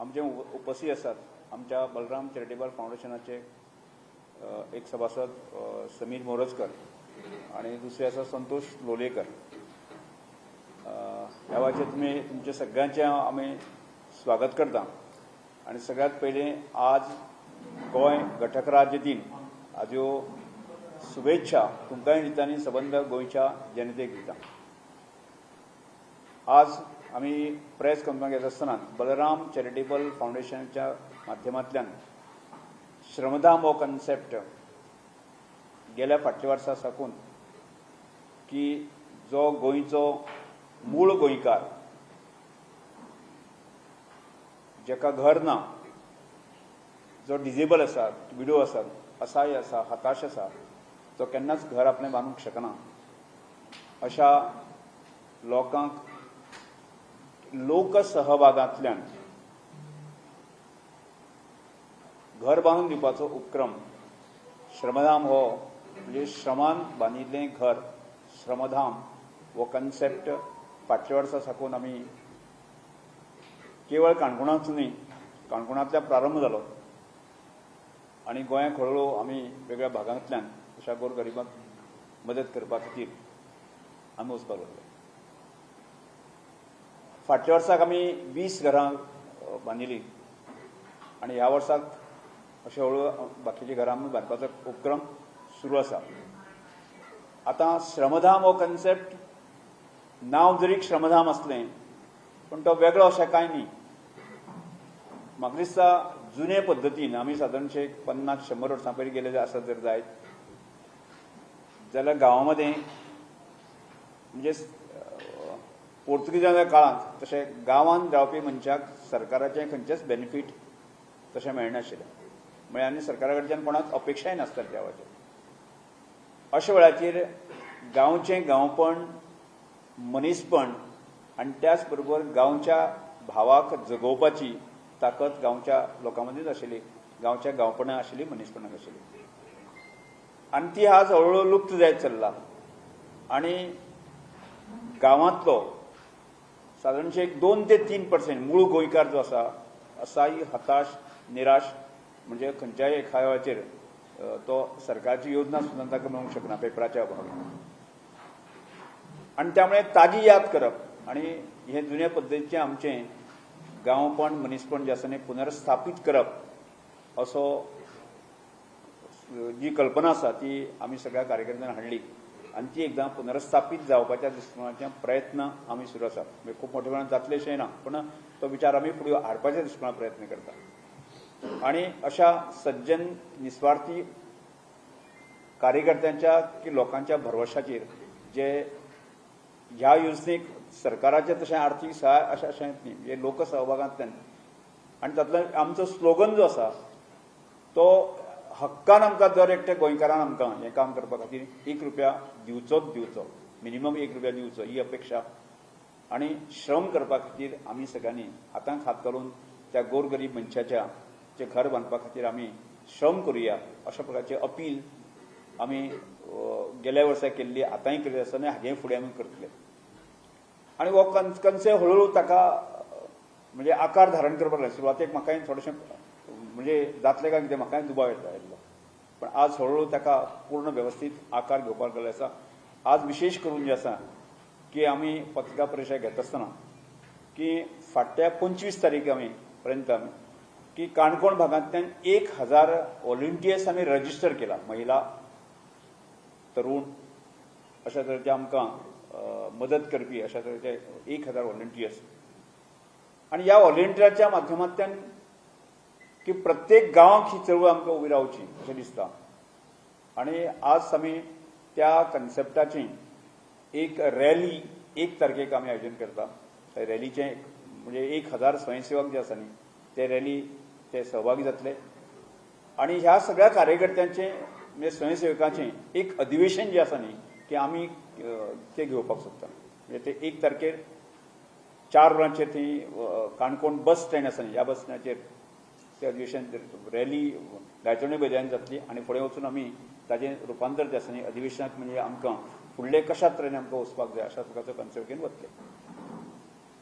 आमचे उप- उपस्थित असतात आमच्या बलराम चॅरिटेबल फाउंडेशनाचे एक सभासद समीर मोरजकर आणि दुसरे आसा संतोष लोलयेकर अ, ह्या वेळाचेर तुमी तुमचे सगळ्यांचे आमी स्वागत करता. आनी सगळ्यात पहिले आज गोंय घटक राज्य दिन हाज्यो शुभेच्छा तुमकांय दिता आनी सबंद गोंयच्या जनतेक दिता. आज आमी प्रेस कॉन्फरन्स घेत आसतना बलराम चॅरिटेबल फाउंडेशनच्या माध्यमांतल्यान श्रमधाम हो कन्सेप्ट गेल्या फाटल्या वर्सा साकून की जो गोंयचो मूळ गोंयकार जेका घर ना जो डिजेबल आसा विडो आसा असाय आसा हताश आसा जो केन्नाच घर आपलें बांदूंक शकना. अशा लोकांक लोकसहभागांतल्यान घर बांदून दिवपाचो उपक्रम. श्रमधाम हो म्हणजे श्रमान बांदिल्लें घर श्रमधाम हो कन्सेप्ट फाटल्या वर्सा साकून आमी केवळ काणकोणांच न्ही काणकोणांतल्या प्रारंभ जालो. आनी गोंयाक हळूहळू आमी वेगळ्या भागांतल्यान अशा गोरगरिबांक मदत करपा खातीर आमी वचपाक लागले. फाटल्या वर्साक आमी वीस घरां बांदिलीं आनी ह्या वर्साक अशें हळू बाकीची घरां बांदपाचो उपक्रम सुरू आसा आतां श्रमधाम हो कन्सेप्ट नांव जरी श्रमधाम आसलें पूण तो वेगळो अशें कांय न्ही. म्हाका दिसता जुने पद्दतीन आमी सादारणशे पन्नास शंबर वर्सां पयलीं गेले आसत जर जायत जाल्यार गांवांमध्ये म्हणजे पोर्तुगीजांच्या काळांत तशें गांवांत रावपी मनशाक सरकाराचें खंयचेच बेनिफीट तशें मेळनाशिल्लें. म्हळ्यार आनी सरकारा कडच्यान कोणाक अपेक्षाय नासताली त्या अशे वेळाचेर गांवचें गांवपण मनीसपण आनी त्याच बरोबर गांवच्या भावाक जगोवपाची ताकद गांवच्या लोकां मदींच आशिल्ली गांवच्या गांवपणां आशिल्ली मनीसपणाक आशिल्ली. आनी ती आज हळूहळू लुप्त जायत चल्ला. आनी गांवांतलो साधारणशे एक दोन ते तीन पर्सेंट मूळ गोंयकार जो आसा असाही हताश निराश म्हणजे खंयच्याय एका वेळाचेर तो सरकारची योजना सुद्दां ताका मेळूंक शकना पेपराच्या अभावान आनी त्यामुळे तागी याद करप आनी हे जुन्या पद्दतीचें आमचें गांवपण मनीसपण जें आसा न्ही पुनर्स्थापीत करप असो जी कल्पना आसा ती आमी सगळ्या कार्यकर्त्यांनी हाडली आनी ती एकदां पुनर्स्थापीत जावपाच्या दृश्टिकोनाचे प्रयत्न आमी सुरू आसात म्हणजे खूब मोठे प्रमाणात जातले अशें ना पूण तो विचार आमी फुडें हाडपाच्या दृश्टिकोनान प्रयत्न करतात आणि अशा सज्जन निस्वार्थी कार्यकर्त्यांच्या की लोकांच्या भरवशाचेर जे ह्या योजनेक सरकाराचे तशें आर्थीक सहाय अशें अशें न्ही म्हणजे लोकसहभागांतल्यान आनी तातूंतल्यान आमचो स्लोगन जो आसा तो हक्कान आमकां दर एकट्या गोंयकारान आमकां हें काम करपा खातीर एक रुपया दिवचोच दिवचो. मिनिमम एक रुपया दिवचो ही अपेक्षा. आनी श्रम करपा खातीर आमी सगळ्यांनी हातांक हात घालून त्या गोरगरीब मनशाच्या जे घर बांदपा खातीर आमी श्रम करुया अशा प्रकारचे अपील आमी गेल्या वर्सा केल्ली आतांय करीत आसतना आनी हाजे फुडें आमी करतले. आनी हो कन कन्से हळूहळू ताका म्हणजे आकार धारण करपाक लागले. सुरवातेक म्हाकाय थोडेशें म्हणजे जातलें काय कितें म्हाकाय दुबाव येता पण आज हळूहळू ताका पूर्ण वेवस्थीत आकार घेवपाक गेले आसा आज विशेश करून जे आसा की आमी पत्रिका परिशद घेता आसतना की फाटल्या पंचवीस तारीख आमी पर्यंत आमी की काणकोण भागांतल्यान एक हजार व्हॉलंटियर्स आमी रजिस्टर केला महिला तरुण अशा तरेचे आमकां मदत करपी अशा तरेचे एक हजार व्हॉलंटियर्स आनी ह्या व्हॉलिंटियराच्या माध्यमांतल्यान की प्रत्येक गांवांत ही चळवळ आमकां उबी रावची अशें दिसता. आनी आज आमी त्या कन्सेप्टाची एक रॅली एक तारखेक आमी आयोजन करता रॅलीचे म्हणजे एक हजार स्वयंसेवक जे आसा न्ही ते रॅली ते सहभागी जातले. आनी ह्या सगळ्या कार्यकर्त्यांचे म्हणजे स्वयंसेवकांचे एक अधिवेशन जे आसा न्ही की आमी ते घेवपाक सोदता म्हणजे ते एक तारखेर चार वरांचेर थंय काणकोण बस स्टँड आसा न्ही ह्या बस स्टँडाचेर ते अधिवेशन रॅली गायतोणी मैदान जातली आनी फुडें वचून आमी ताजें रुपांतर जें आसा न्ही अधिवेशनाक म्हणजे आमकां फुडले कशा तरेन आमकां वचपाक जाय अशा प्रकारचो कन्सेप्ट घेवन वतले.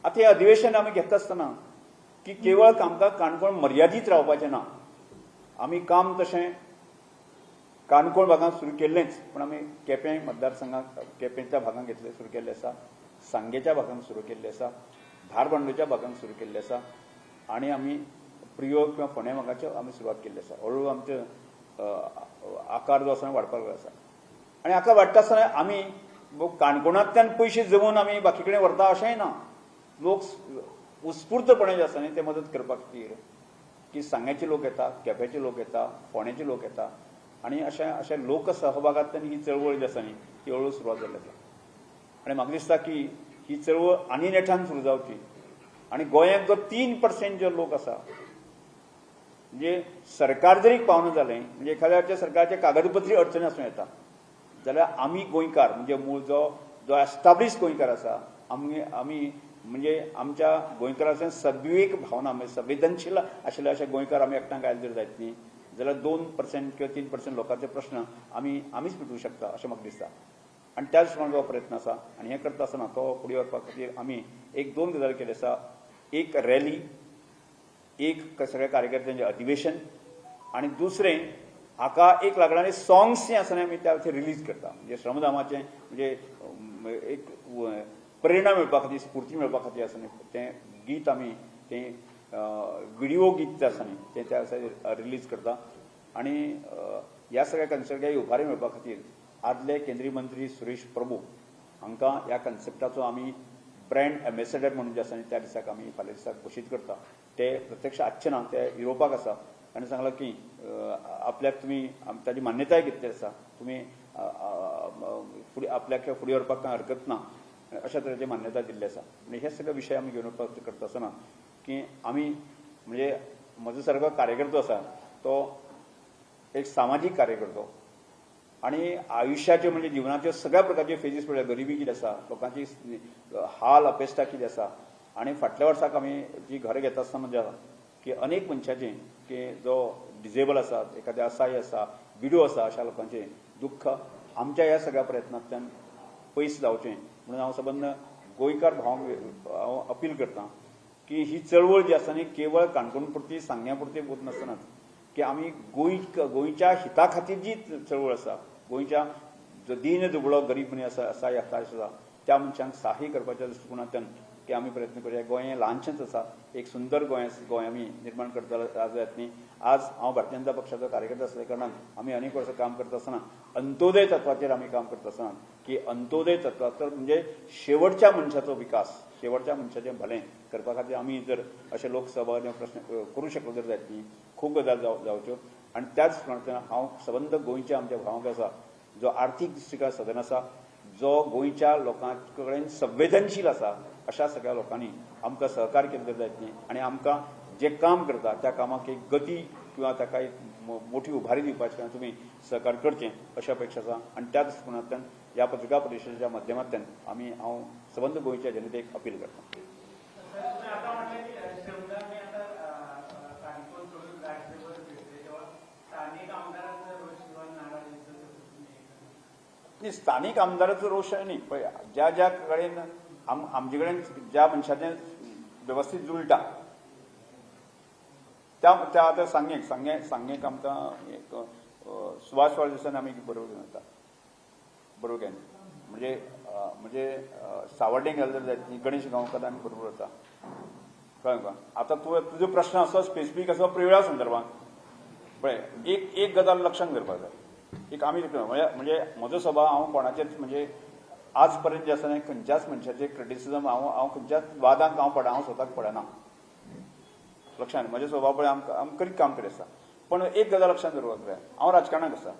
आतां हें अधिवेशन आमी घेता आसतना की केवळ आमकां काणकोण मर्यादीत रावपाचें ना. आमी काम तशें काणकोण भागांत सुरू केल्लेंच पूण आमी केपें मतदारसंघाक केपेंच्या भागांत घेतले सुरू केल्लें आसा. सांगेच्या भागांत सुरू केल्लें आसा. धारबांदोच्या भागांत सुरू केल्लें आसा. आनी आमी प्रयोग किंवा फोंड्या भागाच्यो आमी सुरवात केल्ली आसा हळू आमचो आकार जो आसा वाडपाक लागलो आसा आनी आकार वाडटा आसतना आमी काणकोणांतल्यान पयशे जमोवन आमी बाकी कडेन व्हरता अशेंय ना लोक उत्स्फूर्तपणे जे आसा न्ही ते मदत करपा खातीर की सांग्याचे लोक येता केप्याचे लोक येता फोंड्याचे लोक येता आनी अशें अशें लोकसहभागांतल्यान ही चळवळ जी आसा न्ही ती हळू सुरवात जाल्ली आसा आनी म्हाका दिसता की ही चळवळ आनी नेटान सुरू जावची. आनी गोंयांत जो तीन पर्सेंट जो लोक आसा म्हणजे सरकार जरी पावना जालें म्हणजे एखाद्याच्या वेळार सरकारचे कागदपत्री अडचणी आसूं येता जाल्यार आमी गोंयकार म्हणजे मूळ जो जो एस्टाब्लीश गोंयकार आसा आमी आमी म्हणजे आमच्या गोंयकारांच्या सद्विवेक भावना म्हणजे संवेदनशील आशिल्ले अशे गोंयकार आमी एकठांय आयले जर जायत न्ही जाल्यार दोन पर्सेंट किंवा तीन पर्सेंट लोकांचे प्रश्न आमी आमीच मिटवूंक शकता अशें म्हाका दिसता आनी त्याच प्रमाणे जो प्रयत्न आसा आनी हें करता आसतना तो फुडें वचपा खातीर आमी एक दोन गजाली केल्यो आसा एक रॅली एक सगळ्या कार्यकर्त्यांचे म्हणजे अधिवेशन आणि दुसरें हाका एक लागणारे सॉंग्स जे आसा न्ही आमी त्या रिलीज करता. म्हणजे श्रमधामाचें म्हणजे एक प्रेरणा मेळपा खातीर स्फूर्ती मेळपा खातीर आसा न्ही. तें गीत आमी तें व्हिडिओ गीत जे आसा न्ही तें त्या दिसा रिलीज करता. आनी ह्या सगळ्या कन्सर्टाक उभारी मेळपा खातीर आदले केंद्रीय मंत्री सुरेश प्रभू हांकां ह्या कन्सेप्टाचो आमी ब्रँड एम्बेसेडर म्हणून जे आसा न्ही त्या दिसाक आमी फाल्यां दिसाक घोशीत करता. ते प्रत्यक्ष आसचे ना ते युरोपाक आसा. आनी सांगलां की आपल्याक तुमी ताची मान्यताय घेतली आसा. तुमी फुडें आपल्याक फुडें व्हरपाक कांय हरकत ना. अशा तरेची मान्यताय दिल्ली आसा. आनी हे सगळे विशय आमी घेवन वचपाक करता आसतना की आमी म्हणजे म्हजो सारको कार्यकर्तो आसा तो एक सामाजीक कार्यकर्तो. आणि आयुष्याचे म्हणजे जीवनाचे सगळ्या प्रकारचे फेजीस पळय गरिबी कितें आसा लोकांची हाल अपेस्टा कितें आसा आणि फाटल्या वर्साक आमी जी घरां घेता आसतना म्हणजे की अनेक मनशांचे की जो डिजेबल आसा एखादे असाय आसा विडो आसा अशा लोकांचे दुख्ख आमच्या ह्या सगळ्या प्रयत्नांतल्यान पयस जावचें. म्हणून हांव सबंद गोंयकार भावांक हांव अपील करतां की ही चळवळ जी आसा न्ही केवळ काणकोण पुरती सांगण्या पुरती वच नासतना की आमी गोंय गोंयच्या हिता खातीर जी चळवळ आसा गोंयच्या जो दीन दुबळो गरीब मनीस आसा असाय हताश आसा त्या मनशांक सहाय्य करपाच्या दृश्टिकोनांतल्यान की आमी प्रयत्न करूया. गोंय ल्हानशेंच आसा एक सुंदर गोंय गोंय आमी निर्माण करता आज न्ही आज हांव भारतीय जनता पक्षाचो कार्यकर्ता आसल्या कारणान आमी अनेक वर्सां काम करता आसतना अंत्योदय तत्वाचेर आमी काम करता आसतना की अंत्योदय तत्वाचो म्हणजे शेवटच्या मनशाचो विकास शेवटच्या मनशाचें भलें करपा खातीर आमी जर अशें लोकसभा प्रश्न करूंक शकलो जर जायत न्ही खूब गजाल जावच्यो आनी त्याच प्रमाणे हांव सबंद गोंयच्या आमच्या भावांक आसा जो आर्थीक दृश्टिका सदन आसा जो गोंयच्या लोकां कडेन संवेदनशील आसा अशा सगळ्या लोकांनी आमकां सहकार्य केलें जर जायत न्ही आनी आमकां जें काम करता त्या कामाक एक गती किंवा ताका एक मोठी उभारी दिवपाची काम तुमी सहकार्य करचें अशी अपेक्षा आसा आनी त्या दृश्टिकोनांतल्यान ह्या पत्रिका परिशदेच्या माध्यमांतल्यान आमी हांव सबंद गोंयच्या जनतेक अपील स्थानिक रोष करता? ती स्थानिक आमदाराचो रोष आहे न्ही पळय ज्या ज्या कडेन आम आमचे कडेन ज्या मनशाचें वेवस्थीत जुळटा त्या त्या आतां सांगेक सांगे सांगेक आमकां एक अ, सुभाष फळ दिसान आमी बरोबर घेवन येता बरोबर घेवन म्हणजे म्हणजे सावड्डे सावड्डें गेले जाल्यार जायत न्ही गणेश गांवकार आमी बरोबर वता कळ्ळें तुका आतां तुवें तुजो प्रश्न असो स्पेसिफीक असो प्रिवेळा संदर्भांत. पळय एक एक गजाल लक्षांत धरपाक जाय एक आमी म्हणजे म्हणजे म्हजो सभा हांव कोणाचेच म्हणजे आज पर्यंत जे आसा खंयच्याच मनशाचे क्रिटिसिजम हांव हांव खंयच्याच वादांक हांव पडा हांव स्वताक पडना लक्षांत म्हजे स्वभाव पळय आमकां करीत काम करीत आसा. पण एक गजाल लक्षांत दवरपाक जाय. हांव राजकारणाक आसा.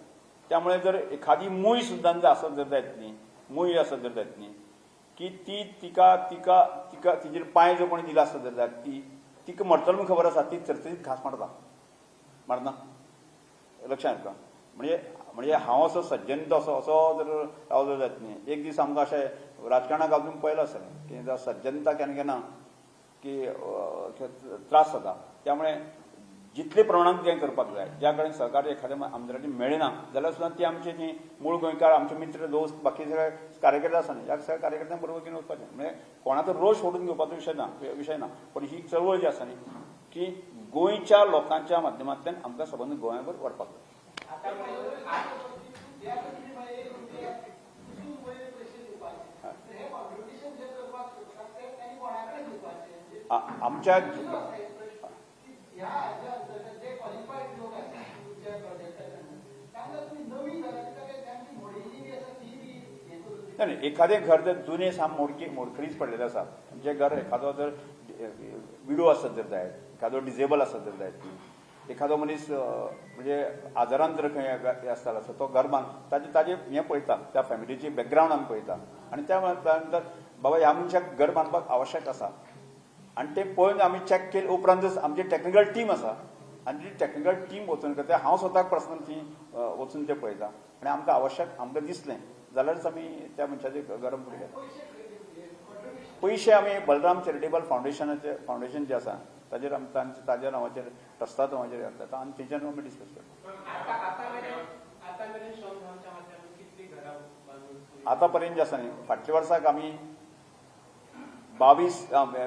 त्यामुळे जर एखादी मूय सुद्दां जर आसत जर जायत न्ही मूय आसत जर जायत न्ही की ती तिका तिका तिका तिजेर पांय जो कोणी दिला आसत जर जायत ती तिका मरतलो म्हूण खबर आसा ती चरचरीत घास मारता. मारना? लक्षांत येता म्हणजे म्हणजे हांव असो सज्जन असो असो जर रावलो जात न्ही एक दीस आमकां अशें राजकारणाक घालून पळयलो आसलें की सज्जनता केन्ना केन्ना की त्रास जाता त्यामुळे जितले प्रमाणात तें करपाक जाय ज्या कडेन सहकार्य एखाद्या आमदारांनी मेळना जाल्यार सुद्दां ती आमची न्ही मूळ गोंयकार आमचे मित्र दोस्त बाकी सगळे कार्यकर्ते आसा न्ही ह्या सगळ्या कार्यकर्त्यां बरोबर घेवन वचपाचें म्हणजे कोणाचो रोष ओडून घेवपाचो विशय ना विशय ना पण ही चळवळ जी आसा न्ही की गोंयच्या लोकांच्या माध्यमांतल्यान आमकां सबंद गोंयाभर व्हरपाक जाय. आमच्या नाही एखादे एखादें घर जर जुने साम मोडकी मोडखळीच पडलेले आसा जे घर एखादो जर विडो आसत जर जायत एखादं डिजेबल आसत जर जायत एखादो मनीस म्हणजे आजारान जर खंय आसतालो आसता तो गर्भान ताजे ताजे हें पळयता त्या फॅमिलीची बॅकग्रावंड आमी पळयता. आनी त्या नंतर बाबा ह्या मनशाक घर बांदपाक आवश्यक आसा. आनी तें पळोवन आमी चॅक केले उपरांतच आमची टॅक्निकल टीम आसा आनी ती टॅक्निकल टीम वचून करता हांव स्वताक पर्सनल ती वचून तें पळयता. आनी आमकां आवश्यक आमकां दिसलें जाल्यारच आमी त्या मनशाचे गरम फुडें पयशे आमी बलराम चॅरिटेबल फावंडेशनाचे फावंडेशन जें आसा ताजेर आमी तांचे नांवाचेर ट्रस्टा नांवाचेर घातला आनी तेच्यान आमी डिस्कस करता. आता आता मेरेन आता मेरेन श्रम धामच्या माध्यमातून कितली घरां बांदून आतां पर्यंत जे आसा न्ही. फाटल्या वर्साक आमी बावीस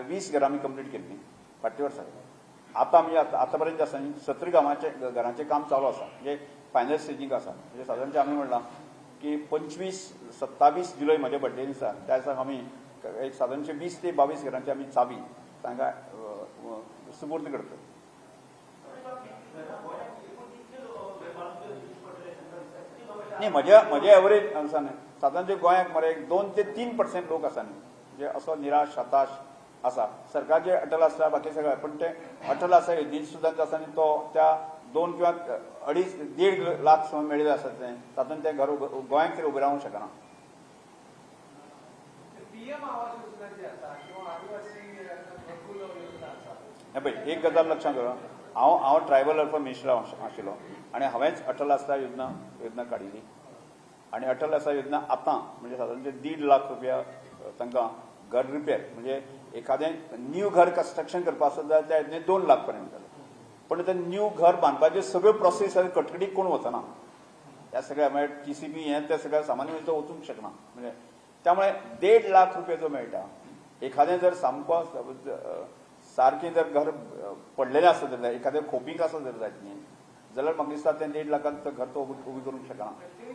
वीस घरां आमी कंप्लीट केल्लीं फाटल्या वर्साक आतां आमी आतां आतां पर्यंत जे आसा न्ही. सतरा गांवांचे घरांचें काम चालू आसा म्हणजे फायनल स्टेजीक आसा म्हणजे सादारणचे आमी म्हणलां की पंचवीस सत्तावीस जुलय म्हज्या बड्डे दिसा त्या दिसाक आमी एक सादारणशे वीस ते बावीस घरांची आमी चावी तांकां सुपूर्द करता. न्ही म्हज्या म्हज्या एवरेज आसा न्ही सादारणचे गोंयांत मरे एक दोन ते तीन पर्सेंट लोक आसा न्ही जे असो निराश हताश आसा सरकारचे अटल आसता बाकी सगळे पण ते अटल आसा योजनेत सुद्दां जो आसा न्ही तो त्या दोन किंवा अडीच देड लाख सुमार मेळिल्ले आसात ते. तातूंत ते घर गोंयांत तरी उबें रावंक शकना जी आसा आसा हे पळय एक गजाल लक्षांत दवरा हांव हांव ट्रायबल वेलफेअर मिनिस्टर आशिल्लो आनी हांवेंच अटल आस्था योजना योजना काडिल्ली आनी अटल आस्था योजना आतां म्हणजे सादारणचे दीड लाख रुपया तांकां घर रिपेर म्हणजे एखादें न्यू घर कन्स्ट्रक्शन करपाक आसत जाल्यार त्या योजनेत दोन लाख पर्यंत जाले पण ते न्यू घर बांदपाचे सगळ्यो प्रोसेस कटकडीत कोण वचना? ह्या सगळ्या म्हणजे टी सी पी हें ते सगळ्या सामान्य मनीस वचूंक शकना. म्हणजे त्यामुळे देड लाख रुपया जो मेळटा एखादें जर सामको अ, सारकें जर घर पडलेले पडलेलें आसत जाल्यार खोपीक आसत जर जायत न्ही. जाल्यार म्हाका दिसता तें देड लाखांचं तो घर तो उबी करूंक शकना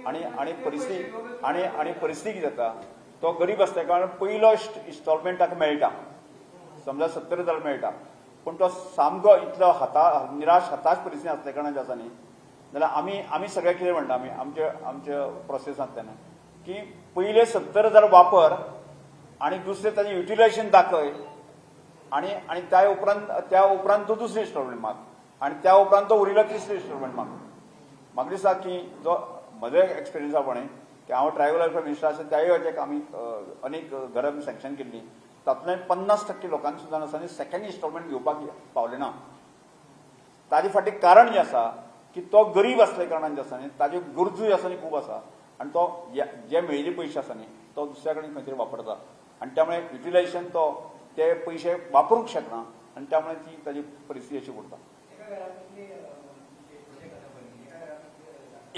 आनी आनी परिस्थिती आनी आनी परिस्थिती कितें जाता तो गरीब आसल्या कारण पयलो इन्स्टॉलमेंट ताका मेळटा. समजा सत्तर हजार मेळटा. पूण तो सामको इतलो हाता निराश हताश परिस्थिती आसल्या कारणान आसा न्ही. जाल्यार आमी आमी सगळें कितें म्हणटा आमी आमच्या आमच्या प्रोसेसांत तेन्ना की पयले सत्तर हजार वापर आनी दुसरें ताजें युटिलायझेशन दाखय आनी आनी त्या उपरांत त्या उपरांत तो दुसरी इन्स्टॉलमेंट माग आनी त्या उपरांत तो उरिल्लो तिसरी इन्स्टॉलमेंट माग म्हाका दिसता की जो म्हजो एक्सपिरियन्स आहा पळय की हांव ट्रायबल वेलफेअर मिनिस्टर आसा त्याय वेळाचेर आमी अनेक घरां सँक्शन केल्ली तातूंतल्यान पन्नास टक्के लोकांक सुद्दां आसा आनी सेकंड इन्स्टॉलमेंट घेवपाक पावले ना. ताजे फाटीं कारण जें आसा की तो गरीब आसले कारणान जें आसा न्ही ताज्यो गरजूय आसा न्ही खूब आसा आनी तो जे मेळिल्ले पयशे आसा न्ही तो दुसऱ्या कडेन खंय तरी वापरता. आनी त्यामुळे युटिलायझेशन तो ते पयशे वापरूंक शकना आनी त्यामुळे ती ताजी परिस्थिती अशी उरता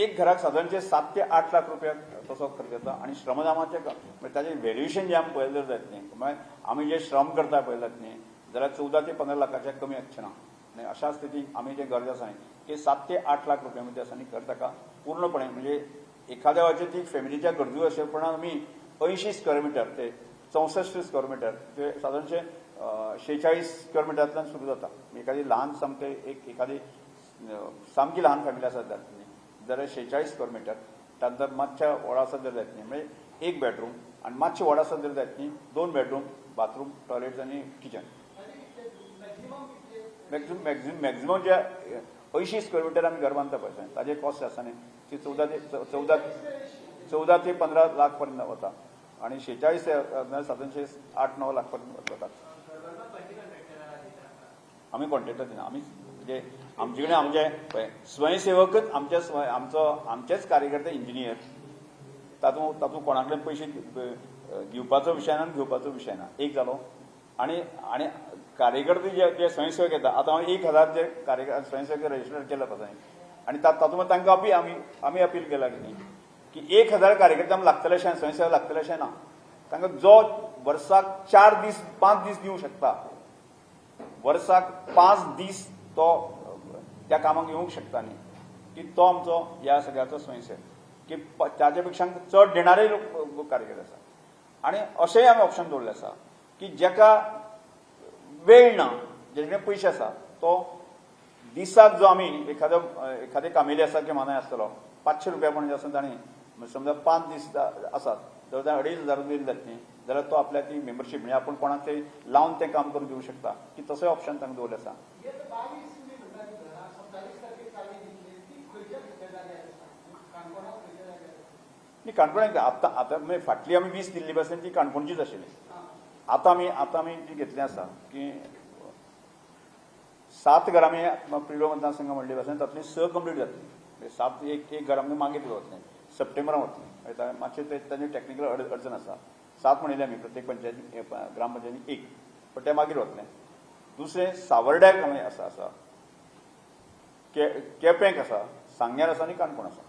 एक घराक सादारणचे सात ते आठ लाख रुपया तसो खर्च येता आनी श्रमदामाचे म्हणजे ताजें व्हॅल्युएशन जें आमी पळयलें जर जायत न्ही म्हळ्यार आमी जे श्रम करता पळयलात न्ही जाल्यार चवदा ते पंदरा लाखाच्या कमी आसचें ना. आनी अशा स्थितीक आमी जे गरज आसा न्ही ते सात ते आठ लाख रुपया मध्ये आसा न्ही घर ताका पूर्णपणे म्हणजे एखाद्या वेळाचेर ती फॅमिलीच्या गरजू अशेपणान पण आमी अंयशीं स्क्वेअर मिटर ते चौसष्ट स्क्वेअर मीटर ते साधारणशे शेचाळीस स्क्वेअर मिटरांतल्यान सुरू जाता. म्हणजे एखादी ल्हान सामके एक एखादी सामकी ल्हान फॅमिली आसा जातली जाल्यार शेचाळीस स्क्वेअर मिटर तांत मातशा व्हड आसा जर जायत न्ही म्हणजे एक बेडरूम आनी मातशें व्हड आसा जर जायत न्ही दोन बेडरूम बाथरूम टॉयलेट्स आनी किचन मॅक्झिमम मॅक्झिमम मॅक्झिमम जे अंयशीं स्क्वेअर मिटर आमी घर बांदता पळय ताजे कॉस्ट आसा न्ही ती चवदा ते चवदा चौदा चौदा ते पंदरा लाख पर्यंत वता आनी शेचाळीस साधारणशे आठ णव लाखपर्यंत जातात आम्ही आमी कॉन्ट्रॅक्टर दिना आमी म्हणजे आमचे कडेन आमचे स्वयंसेवकच आमचे स्वय आमचो आमचेच कार्यकर्ते इंजिनियर तातूंत तातूंत कोणा कडेन पयशे घेवपाचो विशय ना आनी घेवपाचो विशय ना एक जालो आनी आनी कार्यकर्ते जे जे स्वयंसेवक येतात आता हांव एक हजार जे कार्य स्वयंसेवक रजिस्टर केला पासून आनी तातूंत तांकां अपील आमी आमी अपील केला की न्ही. की एक हजार कार्यक्रम लागतले अशें स्वयंसेवक लागतले अशें ना. तांकां जो वर्साक चार दीस पांच दीस दिवंक शकता वर्साक पांच दीस तो त्या कामाक येवंक शकता न्ही. की तो आमचो ह्या सगळ्याचो स्वयंसेवक की ताचे पेक्षा चड देणारे लोक कार्यकर्ते आसा. आनी अशेंय आमी ऑप्शन दवरलें आसा की जेका वेळ ना जेणे कडेन पयशे आसा तो दिसाक जो आमी एखादो एखादे कामेली आसा किंवा मानाय आसतलो पांचशे रुपया म्हणून आसा ताणें समजा पांच दीस आसात जाल्यार ताणें अडेज हजार दिले जातली जाल्यार तो आपल्या ती मेंबरशीप म्हणजे आपूण कोणाक ते लावन तें काम करून दिवंक शकता. की तसोय ऑप्शन तांकां दवरलें आसा ती घरां काणकोणाक आतां आतां म्हणजे फाटली आमी वीस दिल्ली पासून ती काणकोणचीच आशिल्ली आतां आमी आतां आमी जी घेतली आसा की सात घरां आमी प्रिडो मतदारसंघ म्हणले पासून तातूंतली स कंप्लीट जातली म्हणजे सात एक एक घर आमकां मागीर वतलें सप्टेंबरान वतलें म्हणजे मातशें ते टॅक्निकल अड अडचण आसा सात म्हणिल्ले आमी प्रत्येक पंचायती ग्रामपंचायतीन एक. पण तें मागीर वतलें दुसरें सावर्ड्याक हांवें आसा आसा के केपेंक आसा सांग्यार आसा आनी काणकोण आसा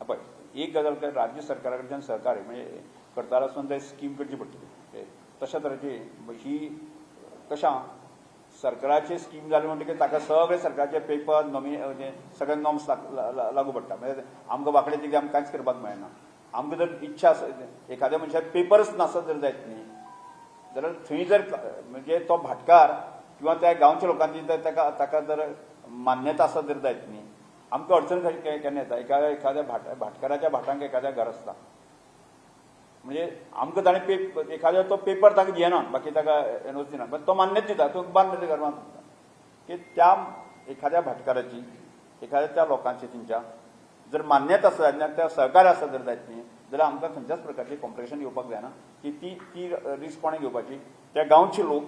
पळय एक गजाल काय? राज्य सरकारा कडच्यान सहकार्य म्हणजे करतार आसून ते स्कीम करची पडटली तशा तरेची ही कशा सरकाराची स्कीम जाली म्हणटकीर ताका सगळे सरकारचे पेपर म्हणजे नॉमी सगळे नॉर्म्स लागू पडटा म्हणजे आमकां वांकडे तिकडे आमकां कांयच करपाक मेळना. आमकां जर इच्छा आसत एखाद्या मनशाक पेपरच नासत जर जायत न्ही जाल्यार थंय जर म्हणजे तो भाटकार किंवा त्या गांवच्या लोकांची जर ताका ताका जर मान्यता आसत जर जायत न्ही आमकां अडचण केन्ना येता? एखाद्या एखाद्या भाट भाटकाराच्या भाटांक एखाद्या घर आसता. म्हणजे आमकां ताणें पे एखादो तो पेपर ताका घेना बाकी ताका एनओसी दिना पण तो मान्यता दिता तो बांद करपाक की त्या एखाद्या भाटकाराची एखाद्या त्या लोकांची तेंच्या जर मान्यता आसा जाल्यार त्या सहकार्य आसा जर जायत न्ही जाल्यार आमकां खंयच्याच प्रकारची कॉम्पिटिशन येवपाक जायना. की ती ती रिस्क कोणें घेवपाची? त्या गांवचे लोक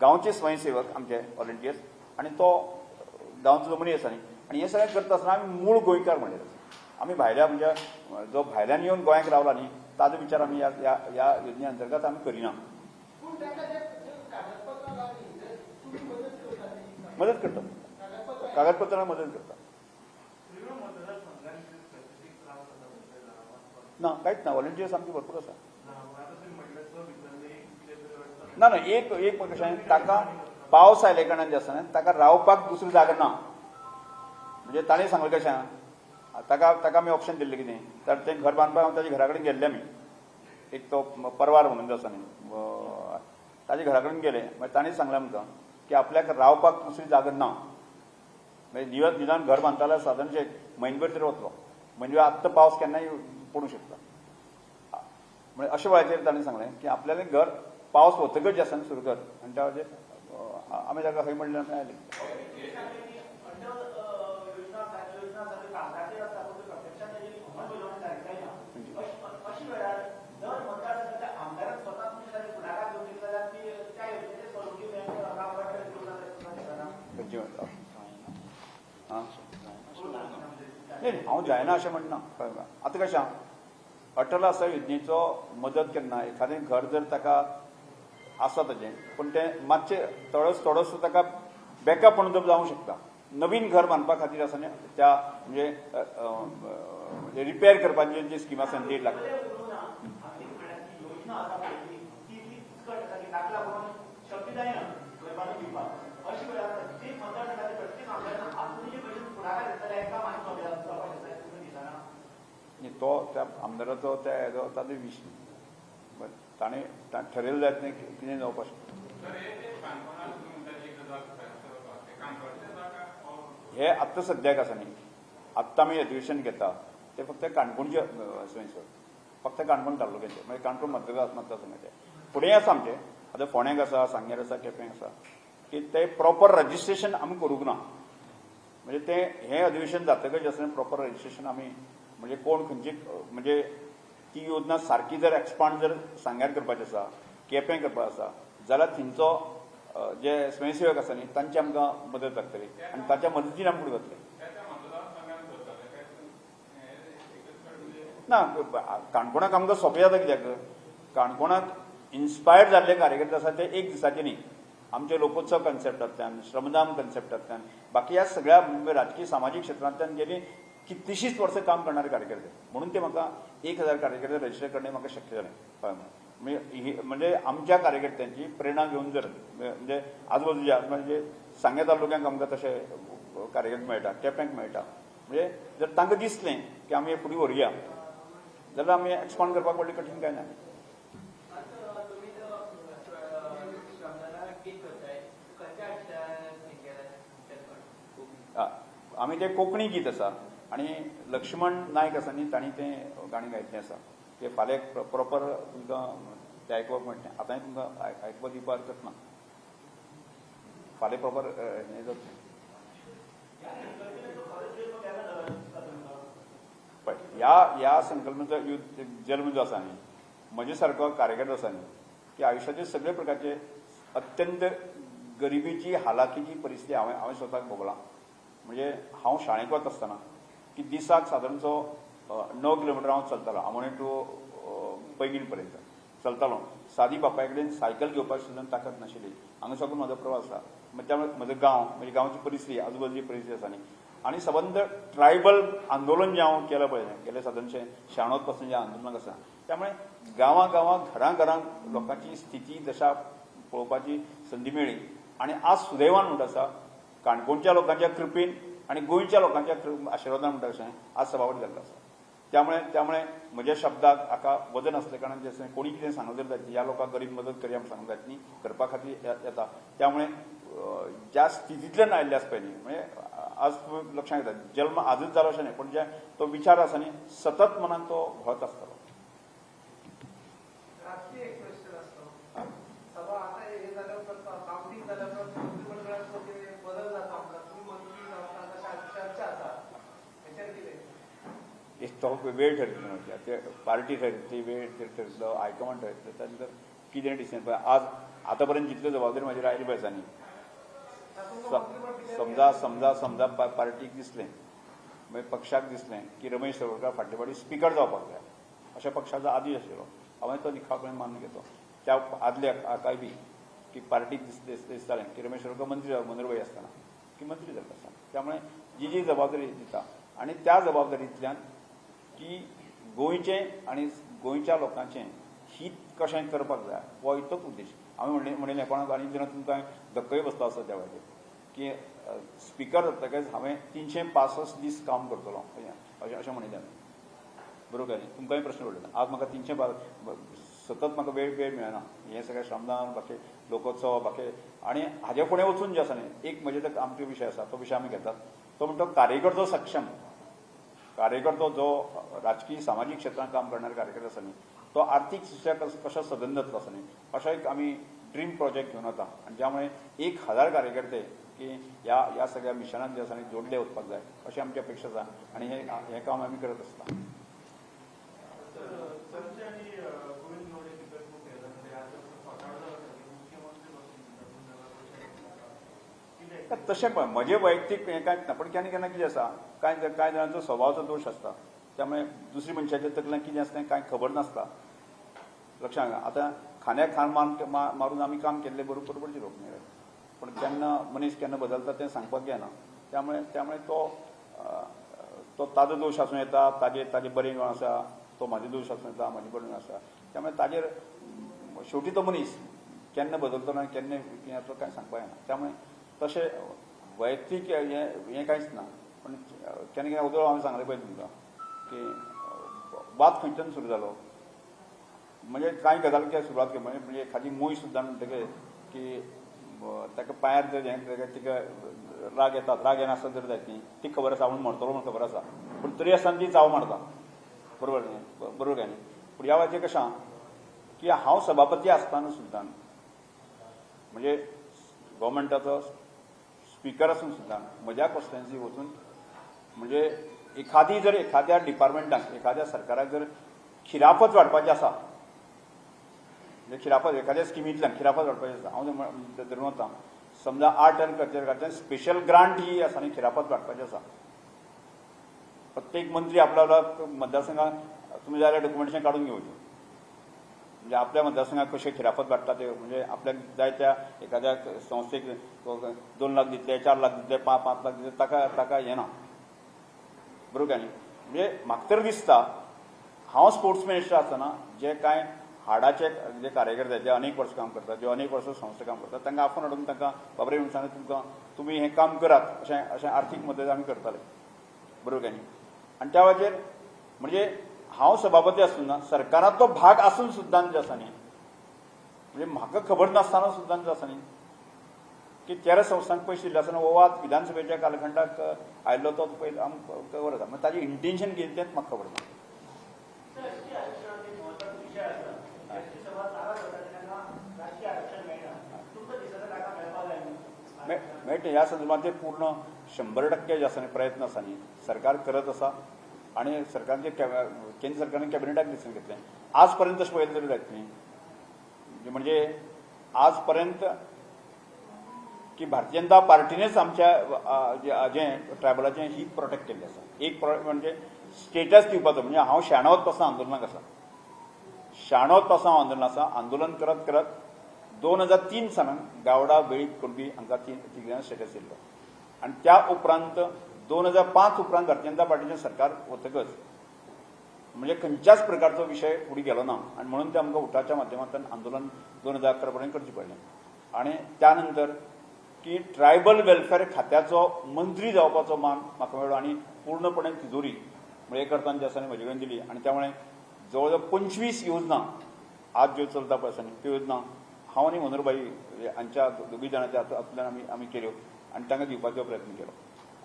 गांवचे स्वयंसेवक आमचे व्हॉलंटियर्स आनी तो गांवचो जो मनीस आसा न्ही आनी हें सगळें करता आसतना आमी मूळ गोंयकार म्हणलेले आसा. आमी भायल्या म्हणजे जो भायल्यान येवन गोंयांक रावला न्ही ताजो विचार आमी ह्या ह्या या योजने अंतर्गत आमी मदत करता. कागदपत्रांना मदत करता. कागदपत्रां मदत करता ना कांयच ना व्हॉलंटियर्स आमचे भरपूर आसा ना ना एक एक कशें ताका पावस आयले कारणान जे आसा न्ही ताका रावपाक दुसरी जागा ना. म्हणजे ताणें सांगलें कशें? ताका ताका आमी ऑप्शन दिल्लें कितें तर तें घर बांदपाक हांव ताच्या घरा कडेन गेल्ले आमी एक तो परवार म्हणून जो आसा न्ही. अं, ताच्या घरा कडेन गेले. मागीर ताणें सांगलें आमकां की आपल्याक रावपाक दुसरी जागा ना. म्हणजे मागीर निदान घर बांदता जाल्यार सादारणशे म्हयनभर तरी वतलो म्हणजे आत्तां पावस केन्नाय पडूं शकता. म्हणजे अशा वेळाचेर ताणें सांगलें की आपल्यालें घर पावस वतकच जे आसा सुरू कर. आनी त्या वेळाचेर आमी ताका खंय म्हणलें आयले योजना योजना सगळे कागदाचेर आसता पूण प्रत्यक्षात तेजी अंमलबजावणी जायत ना अशी वेळार दर मतदारसंघाच्या आमदारान स्वता तुमचे फुडाकार घेवची जाल्यार ती त्या योजनेचे स्वरूपी राबवट दिसना खंयची म्हणटा आं नाही हांव जायना अशें म्हणना. कळ्ळें आतां कशें आहा? अटल आसा योजनेचो मदत केन्ना? एखादें घर जर ताका आसा ताजें पूण तें मातशें थोडोस थोडोसो ताका बॅकअप म्हणून जर जावंक शकता. नवीन घर बांदपा खातीर आसा न्ही त्या म्हणजे रिपेर म्हणजे करपाची जी स्कीम आसा न्ही देड लाख योजना आसा पळय ती ती ती कट आसा की ताका लागून शक्य जायना घर बांदून दिवपाक अशी वेळार प्रत्येक मतदारसंघाचे प्रत्येक आमदारान आपूण जे पयलीं फुडाकार घेतले एका मागीर सोबत जावपाक शकता तुमी दिसना आनी तो त्या आमदाराचो त्या हेजो ताजो विश बरें ताणें ठरयलें जायत न्ही कितें जावपाक शकता हे आत्तां सद्याक आसा न्ही. आत्तां आमी अधिवेशन घेता ते फक्त काणकोणचे अ, फक्त काणकोण तालुक्याचे म्हणजे काणकोण मतदार मतदारसंघाचे. फुडें आसा आमचे आतां फोंड्याक आसा सांगेर आसा केपें आसा की ते प्रॉपर रजिस्ट्रेशन आमी करूंक ना. म्हणजे ते हें अधिवेशन जातकच आसा प्रॉपर रजिस्ट्रेशन आमी म्हणजे कोण खंयची म्हणजे ती योजना सारकी जर एक्सपांड जर सांग्यार करपाची आसा केपें करपाक आसा जाल्यार थंयचो जे स्वयंसेवक आसा न्ही तांची आमकां मदत लागतली आनी ताच्या मदतीन आमी फुडें वतले. ना काणकोणाक आमकां सोंपें जाता कित्याक? काणकोणाक इन्स्पायर्ड जाल्ले कार्यकर्ते आसा ते एक दिसाचे न्ही. आमचे लोकोत्सव कन्सेप्टांतल्यान श्रमदान कन्सेप्टांतल्यान बाकी ह्या सगळ्या म्हणजे राजकीय सामाजीक क्षेत्रांतल्यान गेली कितलीशींच वर्सां काम करणारे कार्यकर्ते. म्हणून ते म्हाका एक हजार कार्यकर्ते रजिस्टर करणे म्हाका शक्य जालें म्हणजे ही- म्हणजे आमच्या कार्यकर्त्यांची प्रेरणा घेवन जर म्हणजे आजूबाजूच्या म्हणजे सांगे तालुक्यांक आमकां तशे कार्यकर्ते मेळटा केप्यांक मेळटा म्हणजे जर तांकां दिसलें की आमी हे फुडें व्हरया जाल्यार आमी एक्सपांड करपाक व्हडलें कठीण कांय ना आमी तें कोंकणी गीत आसा आनी लक्ष्मण नायक आसानी ताणी तांणी तें गाणें गायिल्लें आसा तें फाल्यां प्रॉपर तुमकां तें आयकुपाक मेळटलें आतांय तुमकां आय- दिवपाक हरकत ना. फाल्यां प्रॉपर हें जातलें पळय ह्या ह्या संकल्पनेचो युद्ध जल्म जो आसा न्ही म्हजे सारको कार्यकर्तो आसा न्ही की आयुश्याचे सगळे प्रकारचे अत्यंत गरिबीची हालाकीची परिस्थिती हांवें हांवें स्वताक भोगलां. म्हणजे हांव शाळेक वता आसतना की दिसाक सादारणचो णव किलोमिटर हांव चलतालो. आमोणे टू पैंगीण पर्यंत चलतालो. सादी बापाय कडेन सायकल घेवपाक सुद्दां ताकद नाशिल्ली. हांगा साकून म्हजो प्रवास आसा. मग त्यामुळे म्हजो गांव म्हणजे गांवची परिस्थिती आजूबाजूची परिस्थिती आसा न्ही आनी सबंद ट्रायबल आंदोलन जें हांव केलां पळय गेले सादारणशे शाणोत पासून जें आंदोलनाक आसा. त्यामुळे गांवां गांवांत घरां घरां लोकांची स्थिती दशा पळोवपाची संदी मेळ्ळी. आनी आज सुदैवान म्हणटा आसा काणकोणच्या लोकांच्या कृपेन आनी गोंयच्या लोकांच्या कृ- आशिर्वादान म्हणटा अशें आज सभावट जाल्लो आसा त्यामुळे त्यामुळे म्हज्या शब्दाक हाका वजन असले कारणान जें कोणी कितें सांगलें जर जायत ह्या लोकांक गरीब मदत करी म्हण सांगूंक जायत न्ही. करपा खातीर येता त्यामुळे ज्या स्थितींतल्यान आयिल्ले आसा पळय न्ही म्हणजे आज लक्षांत येता जल्म आजच जालो अशें न्ही. पण जे तो विचार आसा न्ही. सतत मनान तो घोळत आसतालो राजकीय एक क्वेश्चन असतो सभा आता हे झाल्यावर काउंटिंग झाल्यावर मंत्रिमंडळात वगैरे बदल जातो आपला तुम्ही मंत्री जाता तशा चर्चा आसा ह्याच्यावर कितें एक तो वेळ ठरतलो म्हणजे ते पार्टी ठरतली वेळ ठर- ठरतलो हायकमांड ठरतलो त्यानंतर कितें डिसिजन आज आतां पर्यंत जितल्यो जबाबदारी म्हाजेर आयली पळय समजा समजा समजा पार्टीक दिसलें मागीर म्हणजे पक्षाक दिसलें की रमेश तवडकर फाटले फाटी स्पिकर जावपाक जाय अशा पक्षाचो आदेश आशिल्लो हांवें तो निखावपणे मान्य घेतो. त्या आदल्या हाकाय बी की पार्टीक दिस दिसतालें की रमेश तवडकर मंत्री मनोरबाई आसतना की मंत्री जाता आसतना त्यामुळे जी जी जबाबदारी दिता आनी त्या जबाबदारींतल्यान की गोंयचें आनी गोंयच्या लोकांचें हीत कशें करपाक जाय हो इतोच उद्देश. हांवें म्हणलें म्हणिल्लें कोणाक आनी जेन्ना तुमकां धक्कय बसता आसता त्या वेळाचेर की स्पिकर जातकच हांवें तिनशे पासश्ट दीस काम करतलो अशें अशें म्हणिल्लें. हांवें बरोबर तुमकांय प्रश्न पडलो आज म्हाका तिनशे सतत म्हाका वेळ वेळ मेळना. हें सगळें श्रमदान बाकी लोकोत्सव बाकी आनी हाजे फुडें वचून जें आसा न्ही एक म्हजे आमचो विशय आसा तो विशय आमी घेतात. तो म्हणटा कार्यकर्तो सक्षम कार्यकर्तो जो राजकीय सामाजीक क्षेत्रांत काम करणारे कार्यकर्ते आसा न्ही तो आर्थीक दृश्ट्या कशें सदन जातलो आसा न्ही एक आमी ड्रीम प्रोजेक्ट घेवन वता आनी त्यामुळे एक हजार कार्यकर्ते की ह्या ह्या सगळ्या मिशनान जे आसा जोडले वचपाक जाय अशी आमची अपेक्षा आसा आनी हे हें काम आमी करत आसता संजय आणि गोविंद नवडे निवडणूक आहे म्हणजे आज स्वतःला मुख्यमंत्री बसून तशें पळय म्हजें वैयक्तीक हें कांयच ना पण केन्ना केन्ना कितें आसा कांय कांय जाणांचो स्वभावाचो दोश आसता त्यामुळे दुसऱ्या मनशाच्या तकलेन कितें आसता तें कांय खबर नासता. लक्षांत आतां खांद्याक खाण मान मारून आमी काम केल्लें बरोबर बरोबरची लोक मेळ्ळे पण केन्ना मनीस केन्ना बदलता तें सांगपाक येना त्यामुळे त्यामुळे तो तो ताजो दोश आसूं येता ताजे ताजे बरें गुण आसा तो म्हाजे दोश आसूं येता म्हाजे बरें आसा त्यामुळे ताजेर शेवटी तो मनीस केन्ना बदलतलो आनी केन्ना कितें जातलो कांय सांगपाक येना त्यामुळे तशें वैयक्तीक हें हें कांयच ना. पण केन्ना केन्ना उदळ हांवें सांगलें पळय तुमकां की वाद खंयच्यान सुरू जालो म्हणजे कांय गजालींची सुरवात केली. म्हणजे म्हणजे एखादी मूय सुद्दां म्हणटकीर की ताका पांयार जर हें ताका तिका राग येतात. राग येनासतना जर जायत ती ती खबर आसा म्हणून मरतलो म्हण खबर आसा पूण तरी आसतना ती चाव मारता बरोबर न्ही? बरोबर काय न्ही? पूण ह्या वेळाचेर कशें? की हांव सभापती आसतना सुद्दां म्हणजे गव्हर्मेंटाचो स्पिकर आसून सुद्दां म्हज्या कॉन्स्टिट्युएन्सी वचून म्हणजे एखादी जर एखाद्या डिपार्टमेंटाक एखाद्या सरकाराक जर खिरापत वाडपाची आसा म्हणजे खिरापत एखाद्या स्किमींतल्यान खिरापत वाडपाची आसा हांव धरून वता समजा आर्ट एंड कल्चर खात्यान स्पेशल ग्रांट ही आसा आनी खिरापत वाडपाची आसा. प्रत्येक मंत्री आपल्या आपल्या मतदारसंघात तुम्ही जाल्यार डॉक्युमेंटेशन काढून घेवचें. म्हणजे आपल्या मतदारसंघात कशे खिराफत काडटा ते म्हणजे आपल्याक जाय त्या एखाद्या संस्थेक दोन लाख दितले चार लाख दितले पांच पांच लाख दितले ताका ताका हें ना. बरोबर काय न्ही म्हणजे म्हाका तर दिसता हांव स्पोर्ट्स मिनिस्टर आसतना जे कांय हाडाचे जे कार्यकर्ते जे अनेक वर्स काम करतात जे अनेक वर्स संस्था काम करतात तांकां आफोन हाडून तांकां बाबरे म्हणून तुमकां तुमी हें काम करात अशें अशें आर्थीक मदत आमी करताले. बरोबर काय न्ही आनी त्या वाजेर म्हणजे हांव सभापती आसतना सरकारांतलो भाग आसून सुद्दां जे आसा न्ही म्हणजे म्हाका खबर नासतना सुद्दां जे आसा न्ही की तेरा संस्थांक पयशे दिल्ले आसतना हो वाद विधानसभेच्या कालखंडाक आयिल्लो तो पयलो आमकां खबर आसा मागीर ताजें इंटेन्शन कितें तेंच म्हाका खबर ना मेळटा ह्या संदर्भात ते पूर्ण शंभर टक्के जे आसा न्ही प्रयत्न आसा न्ही सरकार करत आसा आणि सरकारचे केंद्र सरकारने कॅबिनेटाक डिसिजन घेतलें. आज पर्यंत तशें तरी जायत नाही म्हणजे- आजपर्यंत आज पर्यंत की भारतीय जनता पार्टीनेच आमच्या जे- ट्रायबलाचे ट्रायबलाचें ही प्रोटेक्ट केल्ली आसा एक प्रो- म्हणजे स्टेटस दिवपाचो म्हणजे हांव शाणावत पासून आंदोलनाक आसा शाणावत पासून हांव आंदोलन आसा आंदोलन करत करत दोन हजार तीन सालांत गावडा वेळी कुणबी हांकां ती स्टेटस दिल्लो आनी त्या उपरांत दोन हजार पांच उपरांत भारतीय जनता पार्टीचें सरकार वतकच म्हणजे खंयच्याच प्रकारचो विशय फुडें गेलो ना. आनी म्हणून ते आमकां उठाच्या माध्यमांतल्यान आंदोलन दोन हजार अकरा पर्यंत करचें पडलें. आनी त्या नंतर की ट्रायबल वेलफेअर खात्याचो मंत्री जावपाचो मान म्हाका मेळ्ळो आनी पूर्णपणे तिजोरी मयेकर्तान जे आसा न्ही म्हजे कडेन दिली. आनी त्यामुळे जवळ जवळ पंचवीस योजना आज ज्यो चलता पळय आसा त्यो योजना हांव आनी मनोहरबाई हांच्या दोगी जाणांच्या हातूंतल्यान आमी आमी केल्यो. आनी तांकां दिवपाचो प्रयत्न केलो.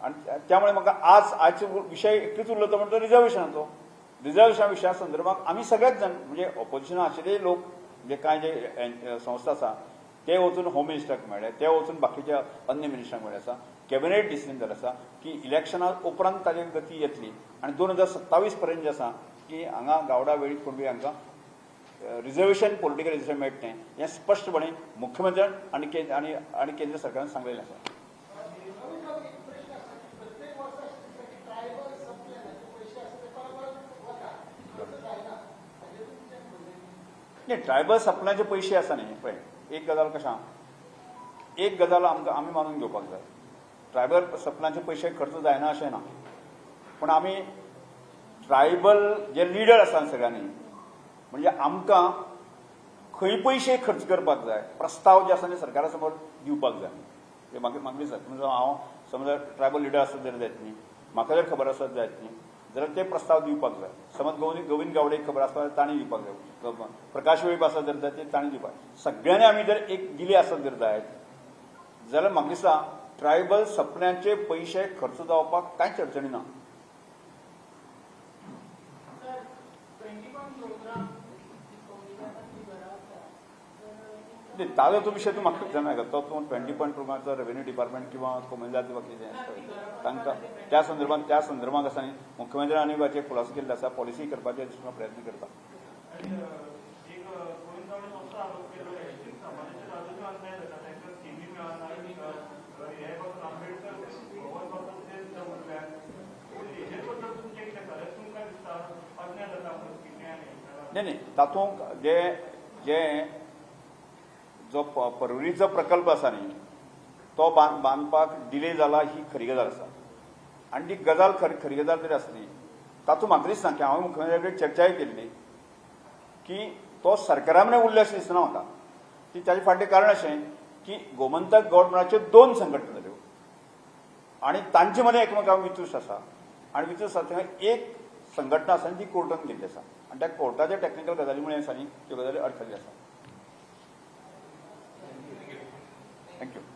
आनी त्यामुळे म्हाका आज आजचे विशय एकटीच उरलो तो म्हणजे रिजर्वेशनाचो रिजर्वेशना विशया संदर्भात आमी सगळेच जाण म्हणजे ऑपोजिशन आशिल्ले लोक जे कांय जे संस्था आसा ते वचून होम मिनिस्टराक मेळ्ळे ते वचून बाकीच्या अन्य मिनिस्टरांक मेळ्ळे आसा कॅबिनेट डिसिजन जाल्लें आसा की इलेक्शना उपरांत ताची गती येतली. आनी दोन हजार सत्तावीस पर्यंत जे आसा की हांगा गावडा वेळीत कुणबी हांकां रिजर्वेशन पॉलिटिकल रिझर्वेशन मेळटलें हें स्पश्टपणे मुख्यमंत्र्यान आनी केंद्र आनी आनी केंद्र सरकारान सांगलेलें आसा नाही ट्रायबल सपनाचे पयशे आसा न्ही. पळय एक गजाल कशें? एक गजाल आमकां आमी मानून घेवपाक जाय ट्रायबल सपनाचे पयशे खर्च जायना अशें ना. पूण आमी ट्रायबल जे लिडर आसा सगळ्यांनी म्हणजे आमकां खंय पयशे खर्च करपाक जाय प्रस्ताव जे आसा ते सरकारा समोर दिवपाक जाय. ते म्हाका म्हाका दिसता हांव समजा ट्रायबल लिडर आसत जाल्यार जायत न्ही. म्हाका जर खबर आसत जायत न्ही. जाल्यार ते प्रस्ताव दिवपाक जाय समज गोविंद गोविंद गावडे खबर आसता जाल्यार दिवपाक जाय प्रकाश वेळीप आसा जर जाय ते ताणें दिवपाक सगळ्यांनी आमी जर एक दिले आसत जर जायत जाल्यार म्हाका दिसता ट्रायबल सपन्यांचे पयशे खर्च जावपाक कांयच अडचणी ना. नाही, ताजो तो विषय तूं म्हाका जाणा तो तूं ट्वेंटी पॉयंट प्रोग्रामचो रेव्हेन्यू डिपार्टमेंट किंवा कोमेलदार आसता तांकां त्या संदर्भात त्या संदर्भात आसा न्ही. मुख्यमंत्र्यान आनी हाचे खुलासो केल्लो आसा पॉलिसी करपाचे प्रयत्न करता. हेच्या नाही नाही. तातूंत जे जे जो प- परवरीचो प्रकल्प आसा न्ही तो बांद बांदपाक डिले जाला ही खरी गजाल आसा आनी ती गजाल खरी खरी गजाल तरी आसली तातूंत म्हाका दिसता की हांवें मुख्यमंत्र्या कडेन चर्चाय केल्ली की तो सरकारा कडेन उरले अशें दिसना म्हाका की ताचे फाटलें कारण अशें की गोमंतक गव्हर्मेंटाच्यो दोन संघटना जाल्यो आनी तांचे मदें एकमेकांक वितूस आसा आनी वितूस आसा थंय एक संघटना आसा आनी ती कोर्टान गेल्ली आसा आनी त्या कोर्टाच्या टॅक्निकल गजाली मुळे आसा न्ही त्यो गजाली अडखळ्ळी आसा Thank you.